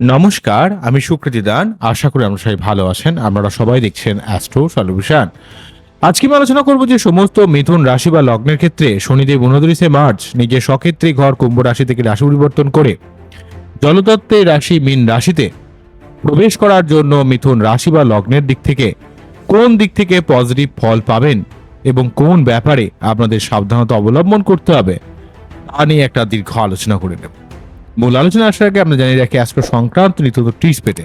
নমস্কার, আমি সুকৃতি দান। আশা করি আমরা সবাই ভালো আছেন। আপনারা সবাই দেখছেন অ্যাস্ট্রো সলিউশন আজকে আমি আলোচনা করব যে সমস্ত মিথুন রাশি বা লগ্নের ক্ষেত্রে শনিদেব উনত্রিশে মার্চ নিজের সক্ষেত্রে ঘর, কুম্ভ রাশি থেকে রাশি পরিবর্তন করে জলতত্ত্বের রাশি মীন রাশিতে প্রবেশ করার জন্য মিথুন রাশি বা লগ্নের দিক থেকে কোন দিক থেকে পজিটিভ ফল পাবেন এবং কোন ব্যাপারে আপনাদের সাবধানতা অবলম্বন করতে হবে, তা নিয়ে একটা দীর্ঘ আলোচনা করে নেব। মূল আলোচনা আসার আগে আমরা জানিয়ে রাখি অ্যাস্ট্রো সংক্রান্ত নিত্য টিপস পেতে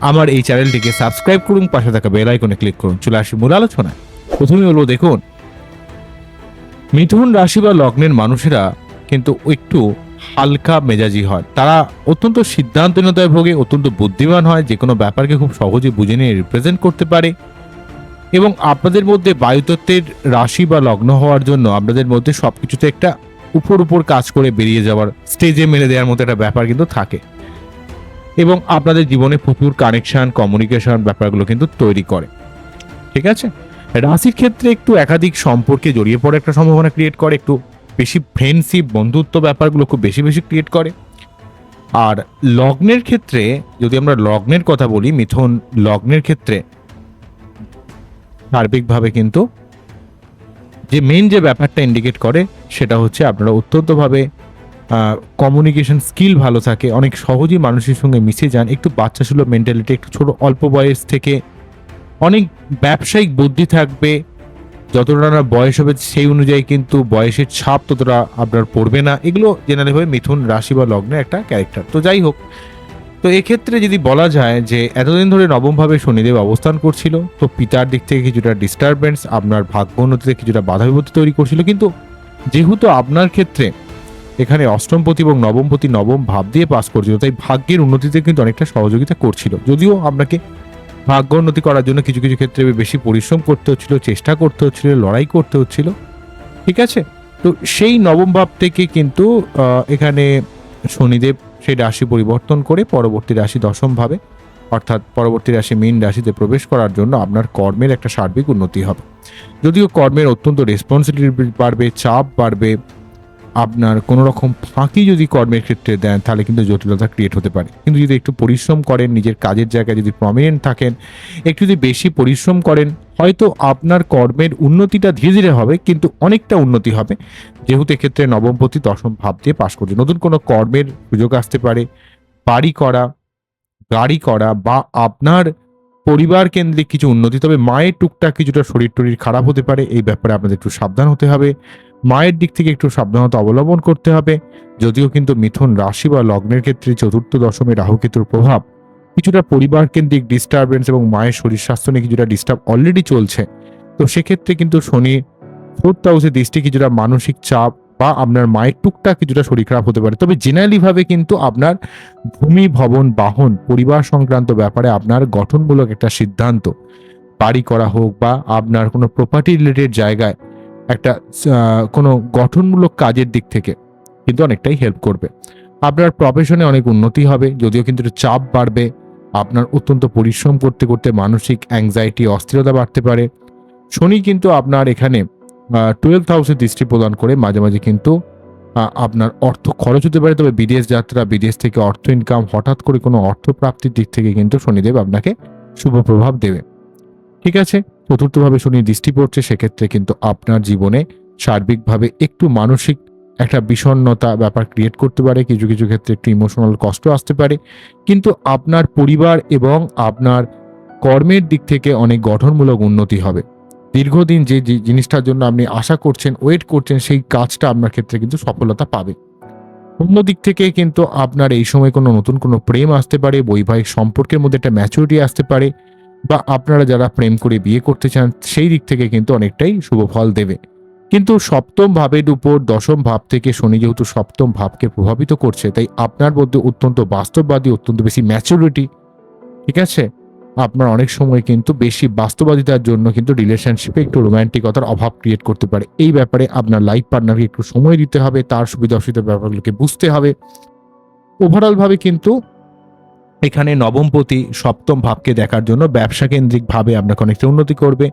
আমার এই চ্যানেলটিকে সাবস্ক্রাইব করুন, পাশে থাকা বেল আইকনে ক্লিক করুন। চলে আসি মূল আলোচনায়। প্রথমে হলো, দেখুন, মিথুন রাশি বা লগ্নের মানুষেরা কিন্তু একটু হালকা মেজাজি হয়। তারা অত্যন্ত সিদ্ধান্তহীনতায় ভোগে, অত্যন্ত বুদ্ধিমান হয়, যে কোনো ব্যাপারকে খুব সহজে বুঝে নিয়ে রিপ্রেজেন্ট করতে পারে। এবং আপনাদের মধ্যে বায়ুতত্ত্বের রাশি বা লগ্ন হওয়ার জন্য আপনাদের মধ্যে সব কিছুতে একটা উপর উপর কাজ করে বেরিয়ে যাওয়ার স্টেজে মেরে দেওয়ার মতো একটা ব্যাপার কিন্তু থাকে। এবং আপনাদের জীবনে প্রচুর কানেকশন কমিউনিকেশন ব্যাপারগুলো কিন্তু তৈরি করে। ঠিক আছে? রাশির ক্ষেত্রে একটু একাধিক সম্পর্কে জড়িয়ে পড়ে একটা সম্ভাবনা ক্রিয়েট করে, একটু বেশি ফ্রেন্ডশিপ বন্ধুত্ব ব্যাপারগুলো খুব বেশি বেশি ক্রিয়েট করে। আর লগ্নের ক্ষেত্রে, যদি আমরা লগ্নের কথা বলি, মিথুন, লগ্নের ক্ষেত্রে, সার্বিকভাবে কিন্তু যে মেন যে ব্যাপারটা ইন্ডিকেট করে, সেটা হচ্ছে আপনারা অত্যন্তভাবে কমিউনিকেশন স্কিল ভালো থাকে, অনেক সহজেই মানুষের সঙ্গে মিশে যান, একটু বাচ্চা সুলভ মেন্টালিটি একটু ছোট, অল্প বয়স থেকে অনেক ব্যবসায়িক বুদ্ধি থাকবে, যতটা না বয়স হবে সেই অনুযায়ী কিন্তু বয়সের ছাপ ততটা আপনার পড়বে না, এগুলো জেনারেলভাবে মিথুন রাশি বা লগ্নের একটা ক্যারেক্টার তো যাই হোক তো এক্ষেত্রে যদি বলা যায় যে এতদিন ধরে নবমভাবে শনিদেব অবস্থান করছিল, তো পিতার দিক থেকে কিছুটা ডিস্টারবেন্স আপনার ভাগ্য উন্নতিতে কিছুটা বাধা বিপত্তি তৈরি করছিল। কিন্তু যেহেতু আপনার ক্ষেত্রে এখানে অষ্টমপতি এবং নবমপতি নবম ভাব দিয়ে পাস করছিল, তাই ভাগ্যের উন্নতিতে কিন্তু অনেকটা সহযোগিতা করছিল। যদিও আপনাকে ভাগ্য উন্নতি করার জন্য কিছু কিছু ক্ষেত্রে বেশি পরিশ্রম করতে হচ্ছিল, চেষ্টা করতে হচ্ছিল, লড়াই করতে হচ্ছিল, ঠিক আছে? তো সেই নবম ভাব থেকে কিন্তু এখানে শনিদেব সেই রাশি পরিবর্তন করে পরবর্তী রাশি দশম ভাবে, অর্থাৎ পরবর্তী রাশি মেন রাশিতে প্রবেশ করার জন্য আপনার কর্মের একটা সার্বিক উন্নতি হবে। যদিও কর্মের অত্যন্ত রেসপন্সিবিলিটি বাড়বে, চাপ বাড়বে আপনার কোনো রকম ফাঁকি যদি কর্মের ক্ষেত্রে দেন, তাহলে কিন্তু জটিলতা ক্রিয়েট হতে পারে। কিন্তু যদি একটু পরিশ্রম করেন, নিজের কাজের জায়গায় যদি প্রমিনেন্ট থাকেন, একটু যদি বেশি পরিশ্রম করেন, হয়তো আপনার কর্মের উন্নতিটা ধীরে ধীরে হবে, কিন্তু অনেকটা উন্নতি হবে। যেহেতু এক্ষেত্রে নবমপতি দশম ভাব দিয়ে পাশ করছে। নতুন কোনো কর্মের সুযোগ আসতে পারে, বাড়ি করা, গাড়ি করা, বা আপনার পরিবার কেন্দ্রিক কিছু উন্নতি, তবে মায়ের টুকটাক কিছুটা শরীর টরীর খারাপ হতে পারে। এই ব্যাপারে আপনাদের একটু সাবধান হতে হবে। মায়ের দিক থেকে একটু সাবধানতা অবলম্বন করতে হবে, যদিও কিন্তু মিথুন রাশি বা লগ্নের ক্ষেত্রে চতুর্থ দশমে রাহুকেতুর প্রভাব কিছুটা পরিবার কেন্দ্রিক ডিস্টারবেন্স এবং মায়ের শরীর স্বাস্থ্য নিয়ে কিছুটা ডিস্টার্ব অলরেডি চলছে। তো সেক্ষেত্রে কিন্তু শনি ফোর্থ হাউসে দৃষ্টি কিছুটা মানসিক চাপ বা আপনার মায়ের টুকটাক কিছুটা শরীর খারাপ হতে পারে। তবে জেনারেলি ভাবে কিন্তু আপনার ভূমি, ভবন, বাহন, পরিবার সংক্রান্ত ব্যাপারে আপনার গঠনমূলক একটা সিদ্ধান্ত। বাড়ি করা হোক বা আপনার কোনো প্রপার্টি রিলেটেড জায়গায় একটা কোনো গঠনমূলক কাজের দিক থেকে কিন্তু অনেকটাই হেল্প করবে। আপনার প্রফেশনে অনেক উন্নতি হবে, যদিও কিন্তু চাপ বাড়বে। আপনার অত্যন্ত পরিশ্রম করতে করতে মানসিক অ্যাংজাইটি অস্থিরতা বাড়তে পারে। শনি কিন্তু আপনার এখানে টুয়েলভ হাউসে দৃষ্টি প্রদান করে, মাঝে মাঝে কিন্তু আপনার অর্থ খরচ হতে পারে। তবে বিদেশ যাত্রা, বিদেশ থেকে অর্থ ইনকাম হঠাৎ করে কোনো অর্থ প্রাপ্তির দিক থেকে কিন্তু শনিদেব আপনাকে শুভ প্রভাব দেবে। ঠিক আছে? চতুর্থভাবে শনি দৃষ্টি পড়ছে, সেক্ষেত্রে কিন্তু আপনার জীবনে সার্বিকভাবে একটু মানসিক একটা বিষণ্ণতা ব্যাপার ক্রিয়েট করতে পারে, কিছু কিছু ক্ষেত্রে একটু ইমোশনাল কষ্ট আসতে পারে। কিন্তু আপনার পরিবার এবং আপনার কর্মের দিক থেকে অনেক গঠনমূলক উন্নতি হবে। দীর্ঘদিন যে জিনিসটার জন্য আপনি আশা করছেন ওয়েট করছেন, সেই কাজটা আপনার ক্ষেত্রে কিন্তু সফলতা পাবে। অন্য দিক থেকে কিন্তু আপনার এই সময় কোনো নতুন কোনো প্রেম আসতে পারে, বৈবাহিক সম্পর্কের মধ্যে একটা ম্যাচুরিটি আসতে পারে বা আপনারা যারা প্রেম করে বিয়ে করতে চান, সেই দিক থেকে কিন্তু অনেকটাই শুভ ফল দেবে। কিন্তু সপ্তম ভাবের উপর দশম ভাব থেকে শনি যেহেতু সপ্তম ভাবকে প্রভাবিত করছে, তাই আপনার মধ্যে অত্যন্ত বাস্তববাদী, অত্যন্ত বেশি ম্যাচুরিটি ঠিক আছে? আপনার অনেক সময় কিন্তু বেশি বাস্তবাদিতার জন্য কিন্তু রিলেশনশিপে একটু রোমান্টিকতার অভাব ক্রিয়েট করতে পারে। এই ব্যাপারে আপনার লাইফ পার্টনারকে একটু সময় দিতে হবে, তার সুবিধা অসুবিধার ব্যাপারগুলোকে বুঝতে হবে। ওভারঅলভাবে কিন্তু এখানে নবমপতি সপ্তম ভাবকে দেখার জন্য ব্যবসা কেন্দ্রিক ভাবে আপনাকে অনেকটা উন্নতি করবে।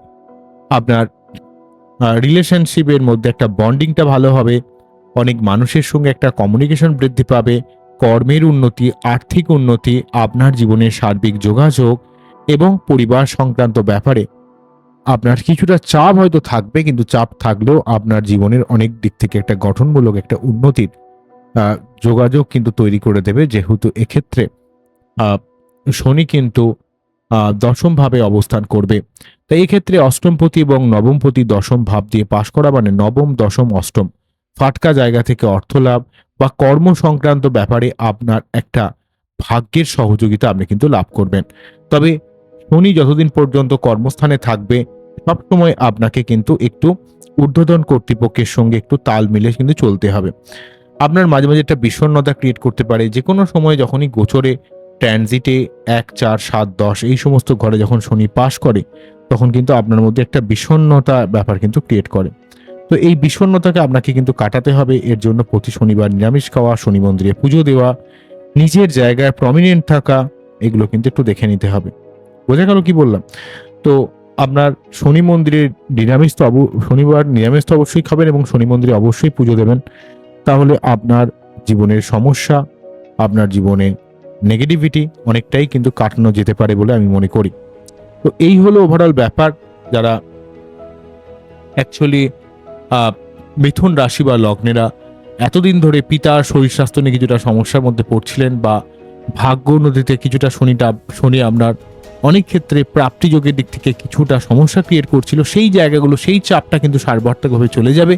আপনার রিলেশনশিপের মধ্যে একটা বন্ডিংটা ভালো হবে। অনেক মানুষের সঙ্গে একটা কমিউনিকেশন বৃদ্ধি পাবে। কর্মের উন্নতি, আর্থিক উন্নতি, আপনার জীবনের সার্বিক যোগাযোগ এবং পরিবার সংক্রান্ত ব্যাপারে আপনার কিছুটা চাপ হয়তো থাকবে, কিন্তু চাপ থাকলেও আপনার জীবনের অনেক দিক থেকে একটা গঠনমূলক একটা উন্নতির যোগাযোগ কিন্তু তৈরি করে দেবে যেহেতু এক্ষেত্রে। শনি কিন্তু আহ, দশম ভাবে অবস্থান করবে। তাই এক্ষেত্রে অষ্টমপতি এবং নবমপতি দশম ভাব দিয়ে পাশ করা মানে নবম দশম অষ্টম। ফাটকা জায়গা থেকে অর্থ লাভ বা কর্ম সংক্রান্ত ব্যাপারে আপনার একটা ভাগ্যের সহযোগিতা আপনি কিন্তু লাভ করবেন। তবে শনি যতদিন পর্যন্ত কর্মস্থানে থাকবে সবসময় আপনাকে কিন্তু একটু ঊর্ধ্বতন কর্তৃপক্ষের সঙ্গে একটু তাল মিলে কিন্তু চলতে হবে। আপনার মাঝে মাঝে একটা বিষণ্ণতা ক্রিয়েট করতে পারে। যে কোনো সময় যখনই গোচরে ট্রানজিটে এক, চার, সাত, দশ, এই সমস্ত ঘরে যখন শনি পাশ করে, তখন কিন্তু আপনার মধ্যে একটা বিষণ্নতা ব্যাপার কিন্তু ক্রিয়েট করে। তো এই বিষণ্নতাকে আপনাকে কিন্তু কাটাতে হবে। এর জন্য প্রতি শনিবার নিরামিষ খাওয়া, শনি মন্দিরে পুজো দেওয়া, নিজের জায়গায় প্রমিনেন্ট থাকা, এগুলো কিন্তু একটু দেখে নিতে হবে। বোঝা গেল কি বললাম? তো আপনার শনি মন্দিরে নিরামিষ তো শনিবার নিরামিষ তো অবশ্যই খাবেন এবং শনি মন্দিরে অবশ্যই পুজো দেবেন। তাহলে আপনার জীবনের সমস্যা, আপনার জীবনে নেগেটিভিটি অনেকটাই কিন্তু কাটানো যেতে পারে বলে আমি মনে করি। তো এই হলো ওভারঅল ব্যাপার, যারা অ্যাকচুয়ালি মিথুন রাশি বা লগ্নেরা এতদিন ধরে পিতার শরীর স্বাস্থ্য নিয়ে কিছুটা সমস্যার মধ্যে পড়ছিলেন বা ভাগ্য নদীতে কিছুটা শনিটা, শনি আপনার অনেক ক্ষেত্রে প্রাপ্তিযোগের দিক থেকে কিছুটা সমস্যা ক্রিয়েট করছিল, সেই জায়গাগুলো, সেই চাপটা কিন্তু সার্বত্রিকভাবে চলে যাবে।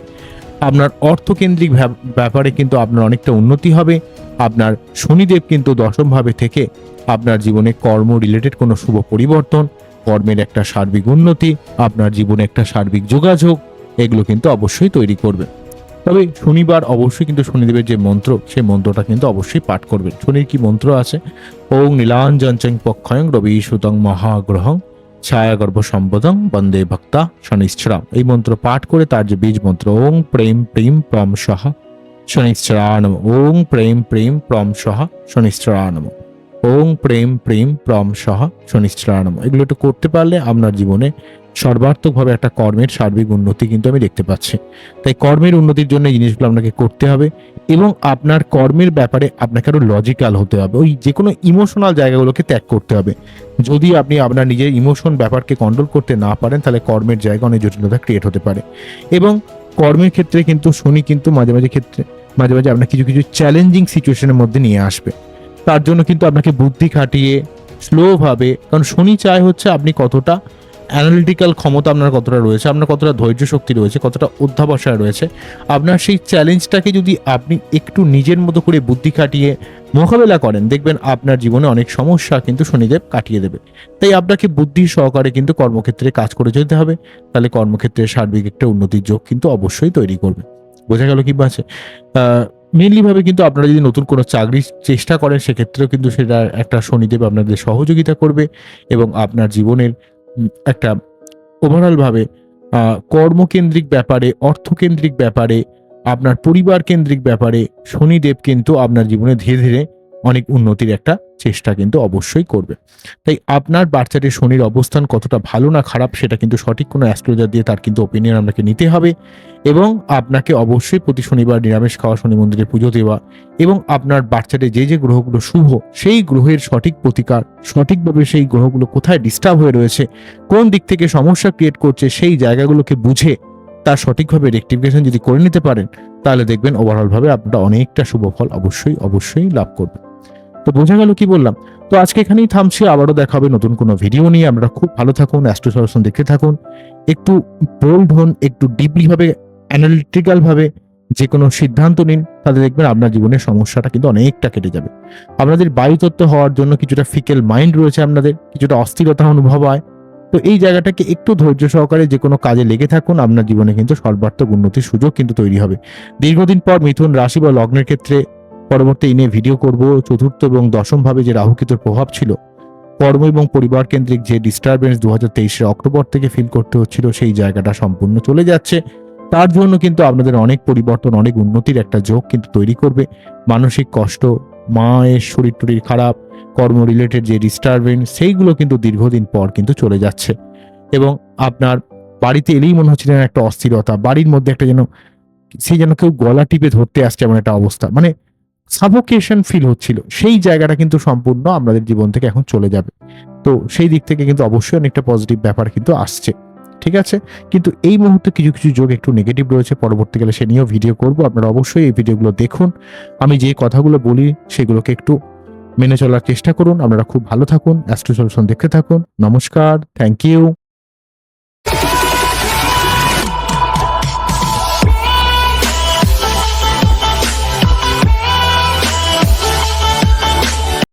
আপনার অর্থকেন্দ্রিক ব্যাপারে কিন্তু আপনার অনেকটা উন্নতি হবে। আপনার শনিদেব কিন্তু দশমভাবে থেকে আপনার জীবনে কর্ম রিলেটেড কোনো শুভ পরিবর্তন, কর্মের একটা সার্বিক উন্নতি, আপনার জীবনে একটা সার্বিক যোগাযোগ, এগুলো কিন্তু অবশ্যই তৈরি করবে। তবে শনিবার অবশ্যই কিন্তু শনিদেবের যে মন্ত্র সেই মন্ত্রটা কিন্তু অবশ্যই পাঠ করবেন। শনির কি মন্ত্র আছে? ওং নীলাঞ্জন পক্ষয়ং রবি সুতং মহাগ্রহং। ছায়াগর্ভ সম্পদং বন্দে ভক্তা শনিশ্চরাম। এই মন্ত্র পাঠ করে তার যে বীজ মন্ত্র, ওং প্রেম প্রেম প্রম সহ শনিশ্চরানম। ওং প্রেম প্রেম প্রম সহ শনিশ্চরানম। ওং প্রেম প্রেম প্রম সহ শনিশ্চরানম। এগুলো একটু করতে পারলে আপনার জীবনে সর্বার্থকভাবে একটা কর্মের সার্বিক উন্নতি কিন্তু আমি দেখতে পাচ্ছি। তাই কর্মের উন্নতির জন্য এই জিনিসগুলো আপনাকে করতে হবে এবং আপনার কর্মের ব্যাপারে আপনাকে আরও লজিক্যাল হতে হবে। ওই যে কোনো ইমোশনাল জায়গাগুলোকে ত্যাগ করতে হবে। যদি আপনি আপনার নিজের ইমোশন ব্যাপারকে কন্ট্রোল করতে না পারেন, তাহলে কর্মের জায়গা অনেক জটিলতা ক্রিয়েট হতে পারে। এবং কর্মের ক্ষেত্রে কিন্তু শনি কিন্তু মাঝে মাঝে ক্ষেত্রে, মাঝে মাঝে আপনার কিছু কিছু চ্যালেঞ্জিং সিচুয়েশনের মধ্যে নিয়ে আসবে। তার জন্য কিন্তু আপনাকে বুদ্ধি খাটিয়ে স্লোভাবে কারণ শনি চায় হচ্ছে আপনি কতটা অ্যানালিটিক্যাল ক্ষমতা আপনার কতটা রয়েছে, আপনার কতটা ধৈর্য শক্তি রয়েছে, কতটা অধ্যাবসায় রয়েছে, আপনার সেই চ্যালেঞ্জটাকে যদি আপনি একটু নিজের মতো করে বুদ্ধি খাটিয়ে মোকাবেলা করেন, দেখবেন আপনার জীবনে অনেক সমস্যা কিন্তু শনিদেব কাটিয়ে দেবে। তাই আপনাকে বুদ্ধি সহকারে কিন্তু কর্মক্ষেত্রে কাজ করে যেতে হবে, তাহলে কর্মক্ষেত্রে সার্বিক একটা উন্নতির যোগ কিন্তু অবশ্যই তৈরি করবে। বোঝা গেল কি আছে? মেনলিভাবে কিন্তু আপনারা যদি নতুন কোনো চাকরির চেষ্টা করেন, সেক্ষেত্রেও কিন্তু সেটা একটা শনিদেব আপনাদের সহযোগিতা করবে এবং আপনার জীবনের একটা ওভারঅলভাবে কর্মকেন্দ্রিক ব্যাপারে, অর্থকেন্দ্রিক ব্যাপারে, আপনার পরিবার কেন্দ্রিক ব্যাপারে, শনিদেব কিন্তু আপনার জীবনে ধীরে ধীরে অনেক উন্নতির একটা চেষ্টা কিন্তু অবশ্যই করবে। তাই আপনার বাচ্চাটির শনির অবস্থান কতটা ভালো না খারাপ সেটা কিন্তু সঠিক কোনো অ্যাস্ট্রোলজার দিয়ে তার কিন্তু ওপিনিয়ন আপনাকে নিতে হবে এবং আপনাকে অবশ্যই প্রতি শনিবার নিরামিষ খাওয়া, শনি মন্দিরে পুজো দেওয়া এবং আপনার বাচ্চাটির যে যে গ্রহগুলো শুভ সেই গ্রহের সঠিক প্রতিকার, সঠিকভাবে সেই গ্রহগুলো কোথায় ডিস্টার্ব হয়ে রয়েছে, কোন দিক থেকে সমস্যা ক্রিয়েট করছে সেই জায়গাগুলোকে বুঝে তার সঠিকভাবে রেক্টিফিকেশন যদি করে নিতে পারেন, তাহলে দেখবেন ওভারঅলভাবে আপনারা অনেকটা শুভ ফল অবশ্যই অবশ্যই লাভ করবেন তো বোঝা গেল কি বললাম। তো আজকে এখানেই থামছি, আবারও দেখা হবে নতুন কোনো ভিডিও নিয়ে। আপনারা খুব ভালো থাকুন অ্যাস্ট্রো সলিউশন দেখতে থাকুন। একটু বোল্ড হন, একটু ডিপলি ভাবে অ্যানালিটিক্যাল ভাবে যে কোনো সিদ্ধান্ত নিন তাহলে দেখবেন আপনার জীবনের সমস্যাটা কিন্তু অনেকটা কেটে যাবে। আপনাদের বায়ুতত্ত্ব হওয়ার জন্য কিছুটা ফিকেল মাইন্ড রয়েছে আপনাদের, কিছুটা অস্থিরতা অনুভব হয়। তো এই জায়গাটাকে একটু ধৈর্য সহকারে যে কোনো কাজে লেগে থাকুন, আপনার জীবনে কিন্তু সর্বাত্মক উন্নতির সুযোগ কিন্তু তৈরি হবে। দীর্ঘদিন পর মিথুন রাশি বা লগ্নের ক্ষেত্রে পরবর্তী এই নিয়ে ভিডিও করব, চতুর্থ এবং দশম ভাবে যে রাহুকেতুর প্রভাব ছিল, কর্ম এবং পরিবার কেন্দ্রিক যে ডিস্টারবেন্স দু হাজার অক্টোবর থেকে ফিল করতে হচ্ছিল, সেই জায়গাটা সম্পূর্ণ চলে যাচ্ছে। তার জন্য কিন্তু আপনাদের অনেক পরিবর্তন, অনেক উন্নতির একটা যোগ কিন্তু তৈরি করবে। মানসিক কষ্ট, মায়ের শরীর টরীর খারাপ, কর্ম রিলেটেড যে ডিস্টারবেন্স সেইগুলো কিন্তু দীর্ঘদিন পর কিন্তু চলে যাচ্ছে। এবং আপনার বাড়িতে এলেই মনে হচ্ছে যেন একটা অস্থিরতা, বাড়ির মধ্যে একটা যেন সেই যেন কেউ গলা টিপে ধরতে আসছে এমন একটা অবস্থা। মানে সাফোকেশন ফিল হচ্ছিল। সেই জায়গাটা কিন্তু সম্পূর্ণ আমাদের জীবন থেকে এখন চলে যাবে। তো সেই দিক থেকে কিন্তু অবশ্যই অনেকটা পজিটিভ ব্যাপার কিন্তু আসছে। ঠিক আছে? কিন্তু এই মুহূর্তে কিছু কিছু যোগ একটু নেগেটিভ রয়েছে। পরবর্তীকালে সে নিয়েও ভিডিও করব। আপনারা অবশ্যই এই ভিডিওগুলো দেখুন। আমি যে কথাগুলো বলি সেগুলোকে একটু মেনে চলার চেষ্টা করুন। আপনারা খুব ভালো থাকুন। অ্যাস্ট্রো সলিউশন দেখতে থাকুন। নমস্কার। Thank you